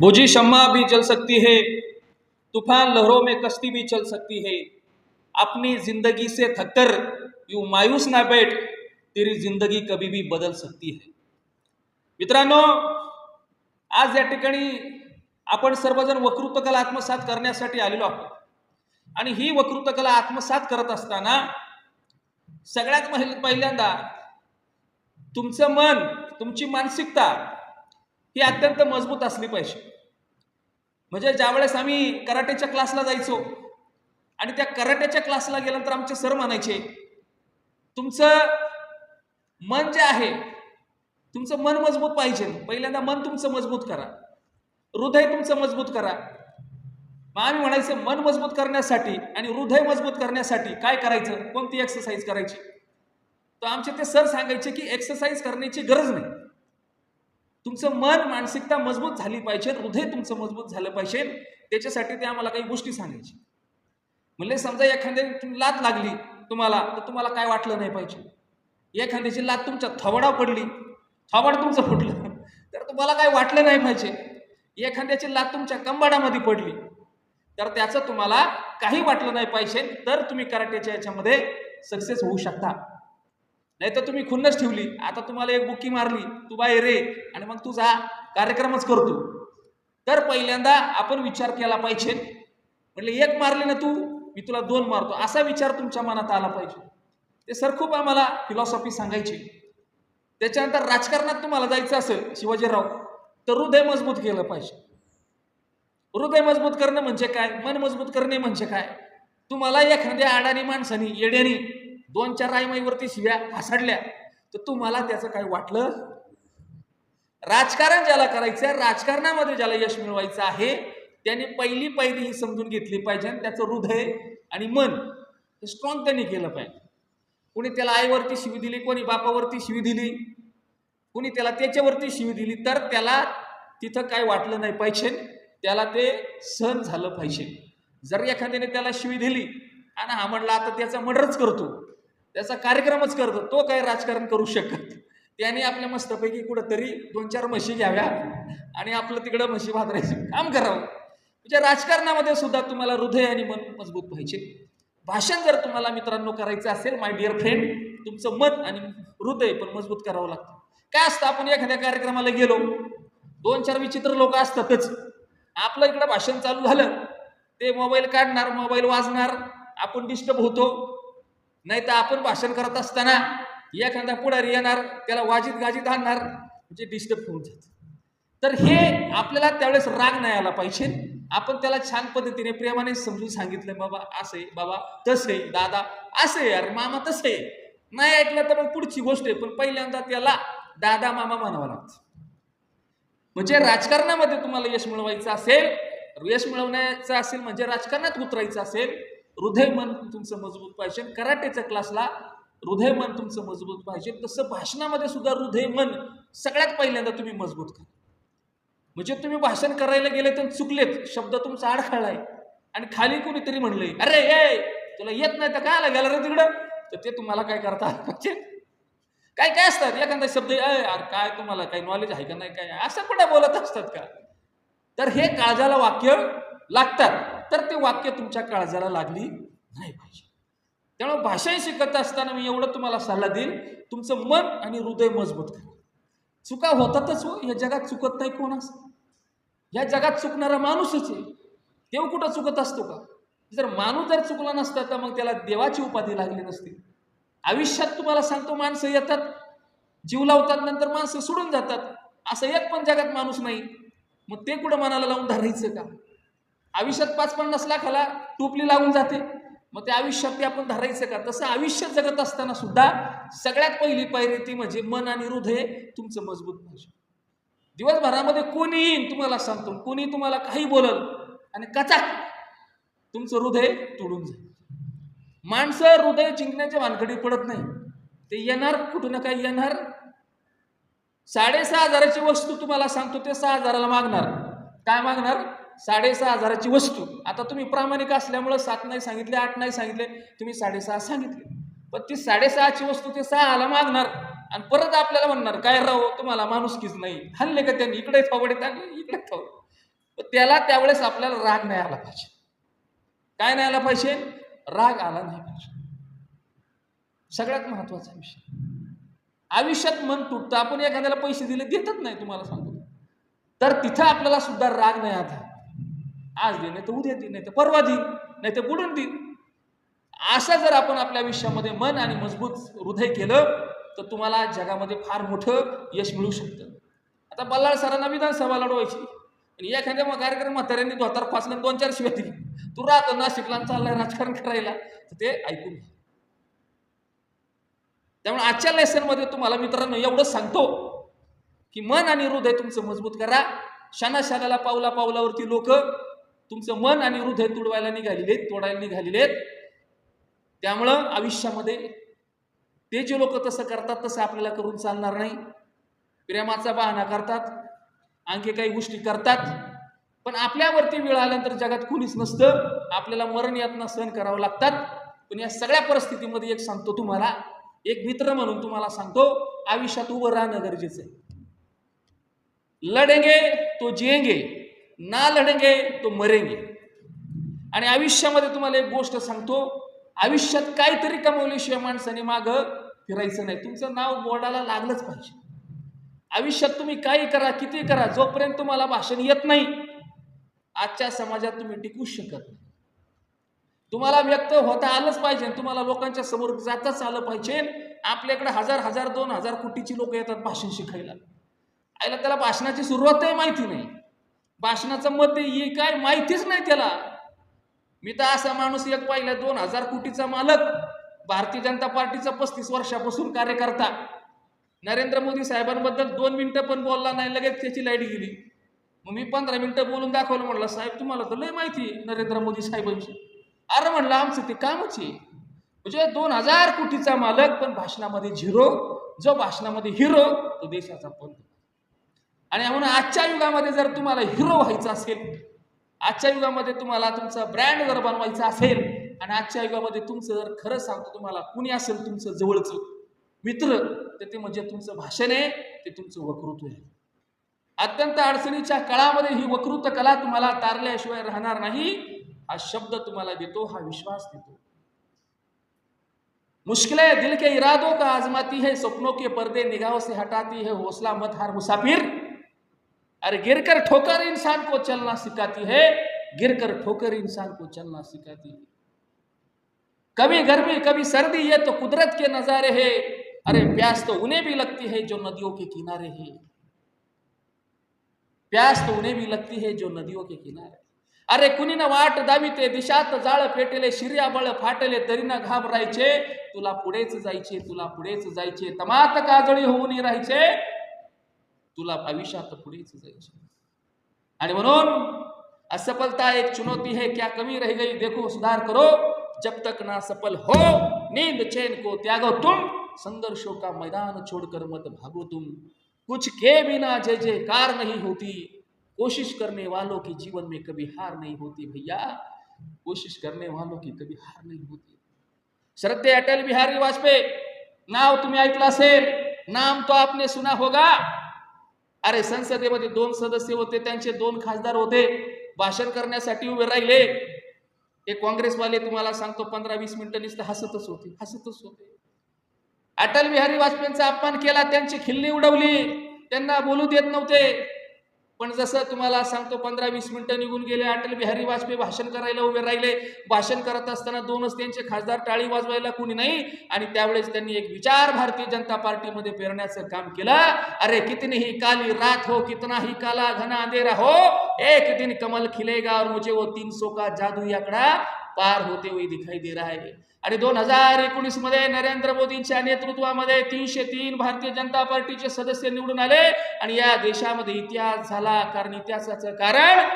बुझी शम्मा भी जल सकती है तूफान लहरों में कश्ती भी चल सकती है। अपनी जिंदगी से थककर यू मायूस ना बैठ तेरी जिंदगी कभी भी बदल सकती है। मित्रांनो आज या ठिकाणी आपण सर्वजण वक्तृत्व कला आत्मसात करण्यासाठी आलेलो आहोत. आणि ही वक्तृत्व कला आत्मसात करत असताना सगळ्यात पहिल- पहिल्यांदा तुमचं मन तुमची मानसिकता ही अत्यंत मजबूत असली पाहिजे. म्हणजे ज्यावेळेस आम्ही कराटेच्या क्लासला जायचो आणि त्या कराट्याच्या क्लासला गेल्यानंतर आमचे सर म्हणायचे तुमचं मन जे आहे तुमचं मन मजबूत पाहिजे. पहिल्यांदा मन तुमचं मजबूत करा. हृदय तुमचं मजबूत करा. मग आम्ही म्हणायचं मन मजबूत करण्यासाठी आणि हृदय मजबूत करण्यासाठी काय करायचं? कोणती एक्सरसाइज करायची? तर आमचे ते सर सांगायचे की एक्सरसाइज करण्याची गरज नाही. तुमचं मन मानसिकता मजबूत झाली पाहिजे हृदय तुमचं मजबूत झालं पाहिजे. त्याच्यासाठी ते आम्हाला काही गोष्टी सांगायची. म्हणजे समजा एखाद्या लात लागली तुम्हाला तर तुम्हाला काय वाटलं नाही पाहिजे. एखाद्याची लात तुमच्या थवडा पडली थवड तुमचं फुटलं तर तुम्हाला काय वाटलं नाही पाहिजे. एखाद्याची लात तुमच्या कंबाडामध्ये पडली तर त्याचं तुम्हाला काही वाटलं नाही पाहिजे तर तुम्ही कराटेच्या याच्यामध्ये सक्सेस होऊ शकता. नाही तर तुम्ही खुन्नच ठेवली. आता तुम्हाला एक बुक्की मारली. तू बाहेर रे आणि मग तुझा कार्यक्रमच करतो. तर पहिल्यांदा आपण विचार केला पाहिजे. म्हटले एक मारली ना तू मी तुला दोन मारतो. असा विचार तुमच्या मनात आला पाहिजे. ते सर खूप आम्हाला फिलॉसॉफी सांगायची. त्याच्यानंतर राजकारणात तुम्हाला जायचं असेल शिवाजीराव तर हृदय मजबूत केलं पाहिजे. हृदय मजबूत करणं म्हणजे काय? मन मजबूत करणे म्हणजे काय? तुम्हाला एखाद्या आडानी माणसानी येड्यानी दोन चार राईमाईवरती शिव्या हासाडल्या तर तुम्हाला त्याचं काय वाटलं? राजकारण ज्याला करायचं आहे राजकारणामध्ये ज्याला यश मिळवायचं आहे त्याने पहिली पायरी ही समजून घेतली पाहिजे आणि त्याचं हृदय आणि मन हे स्ट्रॉंग त्यांनी केलं पाहिजे. कोणी त्याला आईवरती शिवी दिली कोणी बापावरती शिवी दिली कोणी त्याला त्याच्यावरती शिवी दिली तर त्याला तिथं काय वाटलं नाही पाहिजे त्याला ते सहन झालं पाहिजे. जर एखाद्याने त्याला शिवी दिली आणि हा म्हणला आता त्याचा मर्डरच करतो. त्याचा कार्यक्रमच करतो. तो काय राजकारण करू शकत. त्याने आपल्या मस्तपैकी कुठंतरी दोन चार म्हशी घ्याव्या आणि आपलं तिकडं म्हशी भादरायचं काम करावं. म्हणजे राजकारणामध्ये सुद्धा तुम्हाला हृदय आणि मन मजबूत पाहिजे भाषण जर तुम्हाला मित्रांनो करायचं असेल माय डिअर फ्रेंड तुमचं मन आणि हृदय पण मजबूत करावं लागतं. काय असतं आपण एखाद्या कार्यक्रमाला गेलो दोन चार विचित्र लोक असतातच. आपलं इकडं भाषण चालू झालं ते मोबाईल काढणार मोबाईल वाजणार आपण डिस्टर्ब होतो. नाही तर आपण भाषण करत असताना एखादा पुढारी येणार त्याला वाजित गाजीत आणणार म्हणजे डिस्टर्ब होऊन जात. तर हे आपल्याला त्यावेळेस राग नाही आला पाहिजे. आपण त्याला छान पद्धतीने प्रेमाने समजून सांगितलं बाबा असं आहे बाबा तसे दादा असं आहे मामा तसे नाही ऐकलं तर मग पुढची गोष्ट आहे पण पहिल्यांदा त्याला दादा मामा म्हणावं लागतं. म्हणजे राजकारणामध्ये तुम्हाला यश मिळवायचं असेल यश मिळवण्याचं असेल म्हणजे राजकारणात उतरायचं असेल हृदय मन तुमचं मजबूत पाहिजे. कराटेच्या क्लासला हृदय मन तुमचं मजबूत पाहिजे. तसं भाषणामध्ये सुद्धा हृदय मन सगळ्यात पहिल्यांदा तुम्ही मजबूत करा. म्हणजे तुम्ही भाषण करायला गेले तर चुकलेत. शब्द तुमचा आडखळलाय. आणि खाली कोणीतरी म्हणलंय अरे ये तुला येत नाही तर काय आला? गेला रे तिकडं. तर ते तुम्हाला काय करता म्हणजे काय काय असतात? एखादा शब्द "अय, यार काय तुम्हाला? काही नॉलेज आहे का नाही? काय? असं कुठे बोलत असतात का? तर हे काळजाला वाक्य लागतात. तर ते वाक्य तुमच्या काळजाला लागली नाही पाहिजे. त्यामुळे भाषा शिकत असताना मी एवढं तुम्हाला सल्ला देईन तुमचं मन आणि हृदय मजबूत करा. चुका होतातच हो या जगात चुकत नाही कोण या जगात चुकणारा माणूसच आहे. देव कुठं चुकत असतो का? जर माणूस जर चुकला नसता तर मग त्याला देवाची उपाधी लागली नसती. आयुष्यात तुम्हाला सांगतो माणसं येतात जीव लावतात नंतर माणसं सोडून जातात. असं एक पण जगात माणूस नाही. मग ते कुठं मनाला लावून धरायचं का? आयुष्यात पाच पन्नास लाखाला टोपली लागून जाते. मग ते आयुष्यात ते आपण धरायचं का? तसं आयुष्य जगत असताना सुद्धा सगळ्यात पहिली पायरी ती म्हणजे मन आणि हृदय तुमचं मजबूत पाहिजे. दिवसभरामध्ये कोणी येईन तुम्हाला सांगतो कोणी तुम्हाला काही बोलल आणि कचाक तुमचं हृदय तोडून जाईल. माणसं हृदय जिंकण्याच्या भानगडीत पडत नाही. ते येणार कुठं ना काही येणार. साडेसहा हजाराची वस्तू तुम्हाला सांगतो ते सहा हजाराला मागणार. काय मागणार? साडेसहा हजाराची वस्तू. आता तुम्ही प्रामाणिक असल्यामुळं सात नाही सांगितले आठ नाही सांगितले तुम्ही साडेसहा सांगितले. पण ती साडेसहाची वस्तू ते सहाला मागणार आणि परत आपल्याला म्हणणार काय राव तुम्हाला माणुसकीच नाही. हल्ले का त्यांनी? इकडे फावडे आणले इकडे थोबडे त्याला त्यावेळेस आपल्याला राग नाही आला पाहिजे. काय नाही आला पाहिजे? राग आला नाही पाहिजे. सगळ्यात महत्त्वाचा विषय. आयुष्यात मन तुटतं. आपण एखाद्याला पैसे दिले देतच नाही तुम्हाला सांगतो. तर तिथं आपल्याला सुद्धा राग नाही आता आज दे नाही तर उद्या दे नाही तर परवा देईन नाही तर बुडून देईन असं जर आपण आपल्या आयुष्यामध्ये मन आणि मजबूत हृदय केलं तर तुम्हाला जगामध्ये फार मोठं यश मिळू शकतं. आता बल्लाळ सरांना विधानसभा लढवायची. आणि एखाद्या मग कार्यक्रम म्हाताऱ्यांनी धोतार फासलं दोन चार शिवाय दिली. तू राहतो नाशिकला चाललाय राजकारण करायला. तर ते ऐकून घ्या त्यामुळे आजच्या लेसनमध्ये तुम्हाला मित्रांनो एवढंच सांगतो की मन आणि हृदय तुमचं मजबूत करा. शाना पावला पावलावरती लोक तुमचं मन आणि हृदय तुडवायला निघालेले आहेत तोडायला निघालेले आहेत. त्यामुळं आयुष्यामध्ये ते जे लोक तसं करतात तसं आपल्याला करून चालणार नाही. प्रेमाचा बहाणा करतात आणखी काही गोष्टी करतात. पण आपल्यावरती वेळ आल्यानंतर जगात कुणीच नसतं. आपल्याला मरण यातना सहन करावं लागतात. पण या सगळ्या परिस्थितीमध्ये एक सांगतो तुम्हाला एक मित्र म्हणून तुम्हाला सांगतो आयुष्यात उभं राहणं गरजेचं आहे. लढेंगे तो जेंगे ना लढेंगे तो मरेंगे. आणि आयुष्यामध्ये तुम्हाला एक गोष्ट सांगतो आयुष्यात काहीतरी कमवल्याशिवाय माणसाने मागं फिरायचं नाही. तुमचं नाव बोर्डाला लागलंच पाहिजे. आयुष्यात तुम्ही काही करा किती करा जोपर्यंत तुम्हाला भाषण येत नाही आजच्या समाजात तुम्ही टिकू शकत नाही. तुम्हाला व्यक्त होता आलंच पाहिजे तुम्हाला लोकांच्या समोर जाताच आलं पाहिजे. आपल्याकडे हजार हजार दोन हजार कोटीची लोक येतात भाषण शिकायला. आईला त्याला भाषणाची सुरुवातही माहिती नाही. भाषणाचं मत येई काय माहितीच नाही त्याला. मी तर असा माणूस एक पाहिला दोन हजार कोटीचा मालक भारतीय जनता पार्टीचा पस्तीस वर्षापासून कार्यकर्ता. नरेंद्र मोदी साहेबांबद्दल दोन मिनटं पण बोलला नाही लगेच त्याची लाइट गेली. मग मी पंधरा मिनटं बोलून दाखवलं म्हटलं साहेब तुम्हाला तर लय माहिती आहे नरेंद्र मोदी साहेबांची. अरे म्हणलं आमचं ते कामच आहे. म्हणजे दोन हजार कोटीचा मालक पण भाषणामध्ये झिरो जो भाषणामध्ये हिरो तो देशाचा पंत. आणि म्हणून आजच्या युगामध्ये जर तुम्हाला हिरो व्हायचं असेल आजच्या युगामध्ये तुम्हाला तुमचा ब्रँड जर बनवायचा असेल आणि आजच्या युगामध्ये तुमचं जर खरं सांगतो तुम्हाला कुणी असेल तुमचं जवळचं मित्र तर ते म्हणजे तुमचं भाषण आहे ते तुमचं वक्तृत्व आहे. अत्यंत अडचणीच्या काळामध्ये ही वक्तृत्व कला तुम्हाला तारल्याशिवाय राहणार नाही हा शब्द तुम्हाला देतो हा विश्वास देतो. मुश्किलें दिल के इरादों का आजमाती है सपनों के पर्दे निगाहों से हटाती है हौसला मत हार मुसाफिर. अरे गिरकर ठोकर इंसान को चलना सिखाती है, गिरकर ठोकर इंसान को चलना सिखाती है। कभी गर्मी, कभी सर्दी, ये तो कुदरत के नजारे है। अरे प्यास तो उन्हें भी लगती है जो नदियों के किनारे है। प्यास तो उन्हें भी लगती है जो नदियों के किनारे। अरे कुणी न वाट दाविते दिशात जाळ पेटेले शिर्या बळ फाटले, तरी न घाबरायचे। तुला पुढेच जायचे, तुला पुढेच जायचे। तमात काजळी होऊन राहायचे। तुला आयुष्यात पुढेच जायचे आणि म्हणून असफलता एक चुनौती है, क्या कमी रह गई? देखो, सुधार करो. जब तक ना सफल हो, नींद चैन को त्यागो तुम. संघर्षों का मैदान छोड़कर मत भागो तुम. कुछ के बिना जय जयकार नहीं होती. कोशिश करने वालों की जीवन में कभी हार नहीं होती भैया. कोशिश करने वालों की कभी हार नहीं होती. श्रद्धे अटल बिहारी वाजपेयी, नाव तुम्हें ऐकलं असेल नाम तो आपने सुना होगा. अरे संसदेमध्ये दोन सदस्य होते त्यांचे दोन खासदार होते. भाषण करण्यासाठी उभे राहिले. ते काँग्रेसवाले तुम्हाला सांगतो पंधरा वीस मिनिटं नुसतं हसतच होते हसतच होते. अटल बिहारी वाजपेयींचा अपमान केला त्यांची खिल्ली उडवली. त्यांना बोलू देत नव्हते. पण जसं तुम्हाला सांगतो पंधरा वीस मिनिटं निघून गेले अटल बिहारी वाजपेयी भाषण करायला उभे राहिले. भाषण करत असताना दोनच त्यांचे खासदार टाळी वाजवायला कोणी नाही. आणि त्यावेळेस त्यांनी एक विचार भारतीय जनता पार्टीमध्ये पेरण्याचं काम केलं. अरे कितनी ही काली रात हो कितना ही काला घना अंधेरा हो. एक दिन कमल खिलेगा और मुझे वो तीन सौ का जादू आकडा पार होते हुए दिखाई दे रहा है। आणि दोन हजार एकोणीसमध्ये नरेंद्र मोदींच्या नेतृत्वामध्ये तीनशे तीन भारतीय जनता पार्टीचे सदस्य निवडून आले आणि या देशामध्ये इतिहास झाला. कारण इतिहासाचं कारण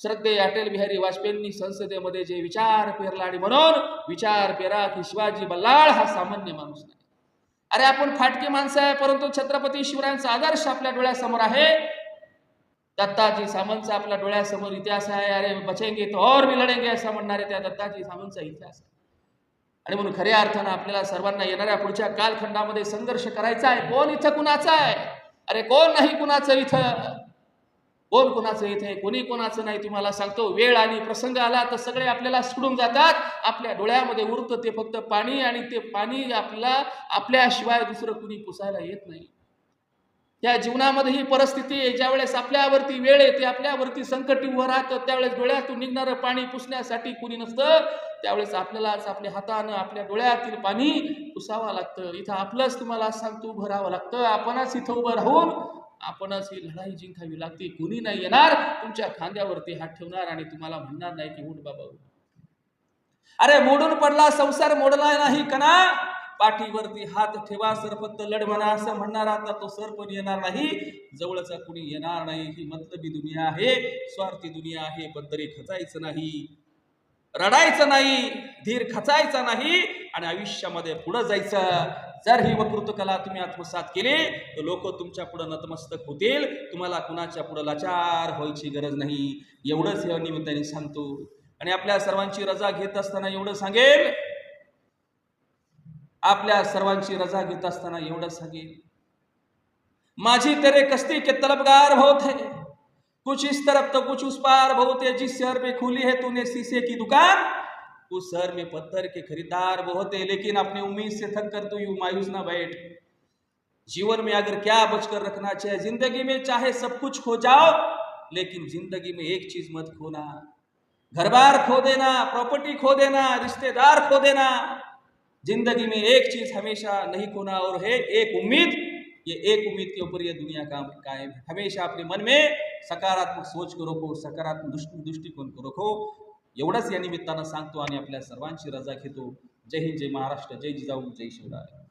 श्रद्धे अटल बिहारी वाजपेयींनी संसदेमध्ये जे विचार पेरला आणि म्हणून विचार पेरा की शिवाजी बल्लाळ हा सामान्य माणूस नाही. अरे आपण फाटकी माणसं आहे परंतु छत्रपती शिवरायांचा आदर्श आपल्या डोळ्यासमोर आहे. दत्ताजी सामंतचा आपल्या डोळ्यासमोर इतिहास आहे. अरे बचेंगे तो और मी लढेंगे असं म्हणणारे त्या दत्ताजी सामंतचा इतिहास. आहे आणि म्हणून खऱ्या अर्थानं आपल्याला सर्वांना येणाऱ्या पुढच्या कालखंडामध्ये संघर्ष करायचा आहे. कोण इथं कुणाचा आहे? अरे कोण नाही कुणाचं इथं? कोण कोणाचं इथे? कोणी कोणाचं नाही तुम्हाला सांगतो. वेळ आणि प्रसंग आला तर सगळे आपल्याला सोडून जातात. आपल्या डोळ्यामध्ये उरतं ते फक्त पाणी आणि ते पाणी आपल्याला आपल्याशिवाय दुसरं कुणी पुसायला येत नाही. या जीवनामध्ये ही परिस्थिती आहे ज्यावेळेस आपल्यावरती वेळ येते आपल्यावरती संकट उभं राहतं त्यावेळेस डोळ्यातून निघणारं पाणी पुसण्यासाठी कुणी नसतं त्यावेळेस आपल्यालाच आपल्या हातानं आपल्या डोळ्यातील पाणी पुसावं लागतं. इथं आपलंच तुम्हाला सांगतो उभं राहावं लागतं. आपणच इथं उभं राहून आपणच ही लढाई जिंकावी लागते. कुणी नाही येणार तुमच्या खांद्यावरती हात ठेवणार आणि तुम्हाला म्हणणार नाही की उठ बाबा अरे मोडून पडला संसार मोडला नाही कणा पाठीवरती हात ठेवा सरपत्त लढ म्हणा असं म्हणणार आता तो सर पण येणार नाही. जवळचा कुणी येणार नाही ही मतलबी दुनिया आहे स्वार्थी दुनिया आहे पण तरी खचायचं नाही. रडायचं नाही धीर खचायचा नाही आणि आयुष्यामध्ये पुढं जायचं. जर ही वकृत कला तुम्ही आत्मसात केली तर लोक तुमच्या पुढं नतमस्तक होतील. तुम्हाला कुणाच्या पुढं लाचार व्हायची गरज नाही. एवढंच या निमित्ताने सांगतो. आणि आपल्या सर्वांची रजा घेत असताना एवढं सांगेल आपल्या सर्वांची रजा घेत असताना एवढं माझी तेरे कस्ती के तलबगार बहुत है. कुछ इस तरफ़ तो कुछ उस पार बहुत है. जिस शहर में खुली है तूने शीशे की दुकान, उस शहर में पत्थर के खरीदार बहुत है. लेकिन अपनी उम्मीद से थक कर तू यू मायूस ना बैठ. जीवन में अगर क्या बचकर रखना चाहिए ज़िंदगी में चाहे सब कुछ खो जाओ, लेकिन ज़िंदगी में एक चीज़ मत खोना. घर बार खो देना प्रॉपर्टी खो देना, रिश्तेदार खो देना. जिंदगी में एक चीज हमेशा नहीं खोना और है एक उम्मीद। ये एक उम्मीद के ऊपर ये दुनिया का कायम है। हमेशा अपने मन में सकारात्मक सोच को रखो सकारात्मक दृष्टी दृष्टिकोन को रखो एवढंच या निमित्तानं सांगतो आणि आपल्या सर्वांची रजा घेतो। जय हिंद जय महाराष्ट्र जय जिजाऊ जय शिवराय।